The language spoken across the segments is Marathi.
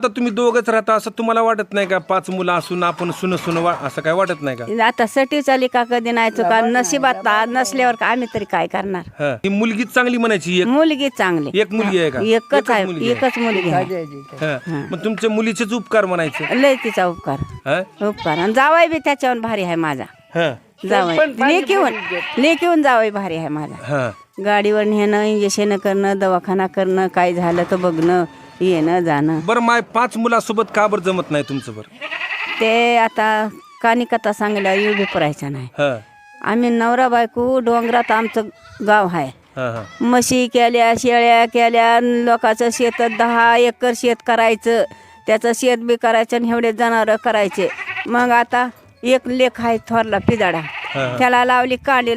आता तुम्ही दोघच राहता असं तुम्हाला वाटत नाही का? पाच मुलं असून आपण सुन सुन वा असं काय वाटत नाही का? आता सटी चाली का कधी नाही चुका नशिबात ता- नसल्यावर का आम्ही तरी काय करणार? हा. ही मुलगी चांगली म्हणायची एक मुलगी चांगली. एक मुलगी आहे का? एकच आहे. एकच मुलगी आहे. हा. मग तुमच्या मुलीचेच उपकार म्हणायचं? लय तिचा उपकार. हा? उपकार. आणि जावाय बी त्याच्यावर भारी आहे माझा. हा. जावाय लेखीहून लेखीहून जावाय भारी आहे हा. गाडीवर नेणं इंजेक्शन करणं दवाखाना करणं काय झालं तर बघणं येणं जाणं. बरं माय पाच मुलासोबत का बरं जमत नाही तुमचं बरं? ते आता कानी कथा सांगल्या एवढी पुरायचं नाही. हा. आम्ही नवरा बायको डोंगरात आमचं गाव आहे. हा, हा. म्हशी केल्या शेळ्या केल्या लोकांचं शेत दहा एकर शेत करायचं. त्याचं शेत बी करायचं आणि एवढे जनावरं करायचे. मग आता एक लेख आहे थोरला पिदाडा त्याला लावली कांडी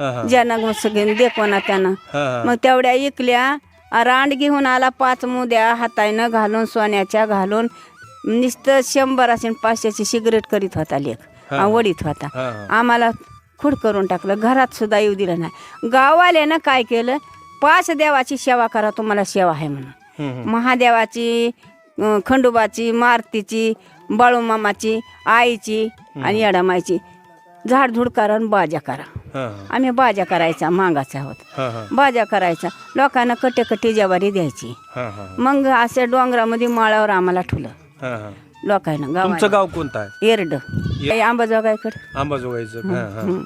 हा, हा. ज्यानं सगळी देखवना त्यानं. मग तेवढ्या इकल्या रांड घेऊन आला पाच मुद्या हातानं घालून सोन्याच्या घालून. नुसतं शंभर असेल पाचशेची सिगरेट करीत होता लेख. वडीत होता. आम्हाला खुड करून टाकलं. घरात सुद्धा येऊ दिलं नाही. गाववाल्यानं काय केलं? पाच देवाची सेवा करा तुम्हाला सेवा आहे म्हणून. महादेवाची खंडोबाची मारुतीची बाळूमामाची आईची आणि येडामाईची. झाडझुड करा आणि बाजा करा. आम्ही बाजा करायचा मागाचा आहोत हा, हा. बाजा करायचा लोकांना कटे कटे ज्वारी द्यायची. मग असे डोंगरामध्ये माळावर आम्हाला ठुलं. लोकांना गाव गाव कोणतं आहे एरड आंबाजोगाईकडं आंबाजोगाईचं.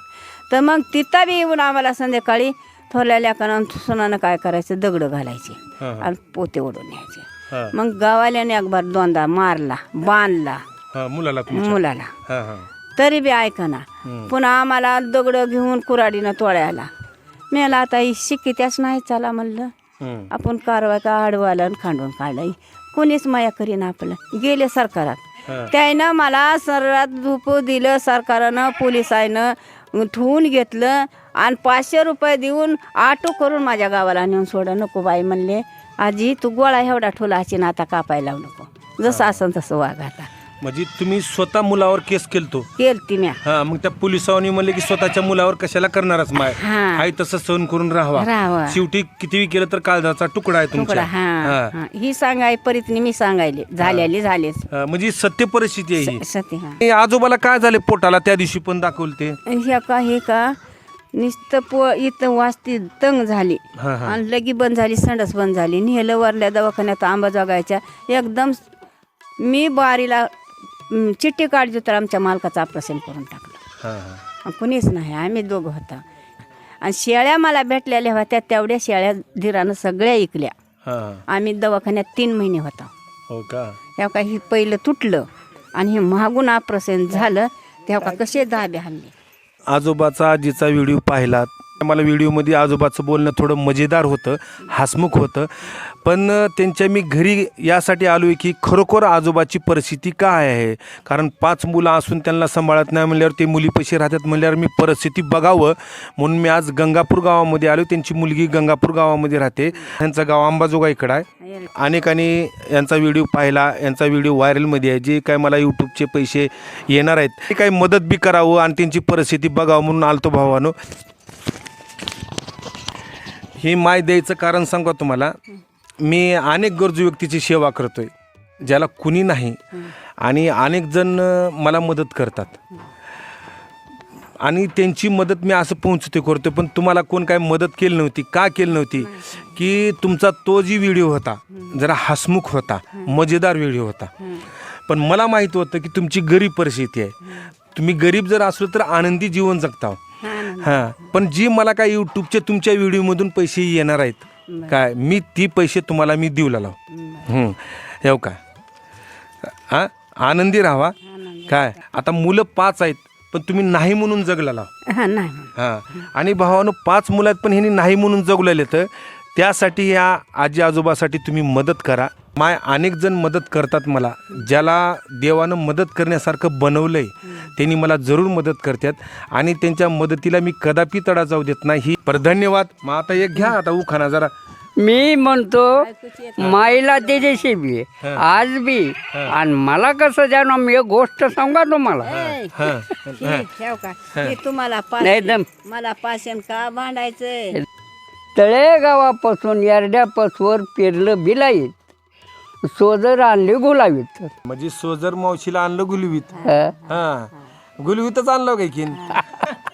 तर मग तिथं बी येऊन आम्हाला संध्याकाळी थोरल्या लेकानं सुनानं काय करायचं दगड घालायचे. आणि पोते ओढून न्यायचे हा. मग गावाल्याने अकबार दोनदा मारला बांधला मुलाला मुलाला. तरी बी ऐकना पुन्हा आम्हाला दगड घेऊन कुराडीनं तोळ्याला. मेला आता ही शिक्की त्याच नाही चला म्हणलं. आपण कारवाई का आडवाला आणि खांडून काढलं कोणीच माया करीन आपलं. गेले सरकारात. त्यानं मला सररात झोप दिलं सरकारनं पोलिसानं ठेवून घेतलं आणि पाचशे रुपये देऊन आटो करून माझ्या गावाला नेऊन सोड नको बाई म्हणले आजी तू गोळा एवढा ठोला असेल आता कापायला नको. जसं असं तसं वाग आता. म्हणजे तुम्ही स्वतः मुलावर केस केलतो? केलती म्या. हा मग त्या पोलिसांनी म्हणले की स्वतःच्या मुलावर कशाला करणारच माय? हा. आई तसं सहन करून राहावा. राहावा. शेवटी कितीही केलं तर काळजाचा तुकडा आहे तुकडा तुमचा हा. हा. हा. ही सांगाय परीतनी मी सांगायले. झालेली झालेच. हा, म्हणजे सत्य परिस्थिती आहे ही. सती हा. हे आजोबाला काय झाले पोटाला त्या दिवशी पण दाखवले ते? ह्या का हे का? नुसतं पो इथं वाजती तंग झाली. हा, हा. आणि लगी बंद झाली संडस बंद झाली. नेलं वरल्या दवाखान्यात आंबा जगायच्या. एकदम मी बारीला चिठ्ठी काढली तर आमच्या मालकाचं ऑपरेशन करून टाकलं. हा, हा. कुणीच नाही आम्ही दोघं होता. आणि शेळ्या मला भेटलेल्या होत्या तेवढ्या शेळ्या धीरानं सगळ्या ऐकल्या हा, हा. आम्ही दवाखान्यात तीन महिने होता. हो का? तेव्हा का हे पहिलं तुटलं आणि हे मागून ऑपरेशन झालं तेव्हा का कसे दाबे हल्ले आजोबाचा आजीचा व्हिडिओ पाहिला मला व्हिडिओमध्ये आजोबाचं बोलणं थोडं मजेदार होतं हसमुख होतं. पण त्यांच्या मी घरी यासाठी आलो आहे की खरोखर आजोबाची परिस्थिती काय आहे? कारण पाच मुलं असून त्यांना सांभाळत नाही म्हणल्यावर ते मुलीपाशी राहतात म्हणल्यावर मी परिस्थिती बघावं. म्हणून मी आज गंगापूर गावामध्ये आलो त्यांची मुलगी गंगापूर गावामध्ये राहते. त्यांचं गाव अंबाजोगाईकडं आहे. अनेकांनी यांचा व्हिडिओ पाहिला. यांचा व्हिडिओ व्हायरलमध्ये आहे. जे काय मला यूट्यूबचे पैसे येणार आहेत ते काही मदत बी करावं आणि त्यांची परिस्थिती बघावं म्हणून आलतो भावानो. ही माय द्यायचं कारण सांगा तुम्हाला? मी अनेक गरजू व्यक्तीची सेवा करतोय ज्याला कुणी नाही. आणि अनेक जण मला मदत करतात. आणि त्यांची मदत मी असं पोहोचते करतो पण तुम्हाला कोण काय मदत केली नव्हती का केली नव्हती की तुमचा तो जी व्हिडिओ होता जरा हसमुख होता मजेदार व्हिडिओ होता. पण मला माहीत होतं की तुमची गरीब परिस्थिती आहे. तुम्ही गरीब जर असलो तर आनंदी जीवन जगता हां पण जी मला काय यूट्यूबच्या तुमच्या व्हिडिओमधून पैसे येणार आहेत काय मी ती पैसे तुम्हाला मी देऊ लाव येऊ का? हां आनंदी राहावा. काय आता मुलं पाच आहेत पण तुम्ही नाही म्हणून जगला लाव हा नाही हां आणि भावानं पाच मुलं आहेत पण ह्यांनी नाही म्हणून जगलेले तर त्यासाठी या आजी आजोबासाठी तुम्ही मदत करा. माय अनेक जण मदत करतात मला. ज्याला देवानं मदत करण्यासारखं बनवलंय त्यांनी मला जरूर मदत करतात. आणि त्यांच्या मदतीला मी कदापि तडा जाऊ देत नाही. ही पर धन्यवाद. मग आता एक घ्या आता उखाना जरा. मी म्हणतो माईला त्याच्याशी बी. आज बी. आणि मला कसं जाणं मी एक गोष्ट सांगा तुम्हाला. हां हे ठेव का? हे. तुम्हाला नाही दम. पाच मला पाचशे का भांडायचंय? तळेगावापासून यारड्यापासवर पेरलं बिलाईत. सोजर आणले गुलाबीत. म्हणजे सोजर मावशीला आणलं गुलवीत? हं. हा. गुलवीतच आणलं काय की?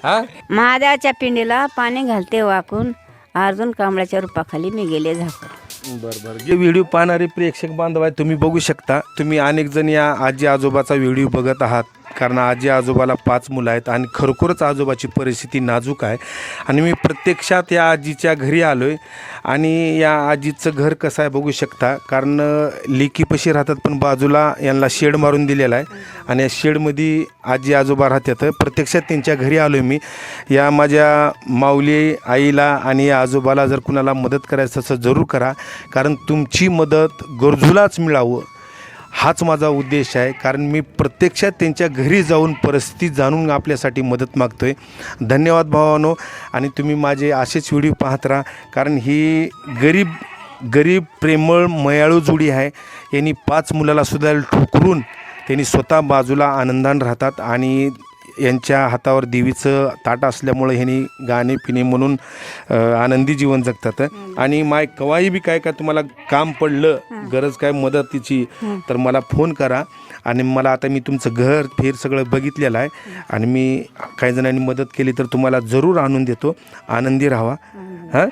हा? महादेवाच्या पिंडीला पाणी घालते वाकून अर्जुन कांबळाच्या रूपाखाली मी गेले झाकून बर बर. जे व्हिडिओ पाहणारे प्रेक्षक बांधव आहेत तुम्ही बघू शकता. तुम्ही अनेक जण या आजी आजोबाचा व्हिडिओ बघत आहात. कारण आजी आजोबाला पाच मुलं आहेत आणि खरोखरच आजोबाची परिस्थिती नाजूक आहे. आणि मी प्रत्यक्षात या आजीच्या घरी आलो आहे आणि या आजीचं घर कसं आहे बघू शकता. कारण लेकीपशी राहतात पण बाजूला यांना शेड मारून दिलेला आहे. आणि या शेडमध्ये आजी आजोबा राहतात. प्रत्यक्षात त्यांच्या घरी आलो आहे मी. या माझ्या माऊली आईला आणि या आजोबाला जर कुणाला मदत करायचं असं जरूर करा. कारण तुमची मदत गरजूलाच मिळावं. हाच माझा उद्देश आहे. कारण मी प्रत्यक्षात त्यांच्या घरी जाऊन परिस्थिती जाणून आपल्यासाठी मदत मागतो आहे धन्यवाद भावानो. आणि तुम्ही माझे असेच व्हिडिओ पाहत राहा. कारण ही गरीब गरीब प्रेमळ मयाळू जोडी आहे. यांनी पाच मुलाला सुद्धा ठोकरून त्यांनी स्वतः बाजूला आनंदान राहतात. आणि यांच्या हातावर देवीचं ताट असल्यामुळे ह्यांनी गाणे पिणे म्हणून आनंदी जीवन जगतात. आणि माय कवाही बी काय काय तुम्हाला काम पडलं गरज काय मदतीची तर मला फोन करा. आणि मला आता मी तुमचं घर फेर सगळं बघितलेलं आहे. आणि मी काही जणांनी मदत केली तर तुम्हाला जरूर आणून देतो. आनंदी राहा हां?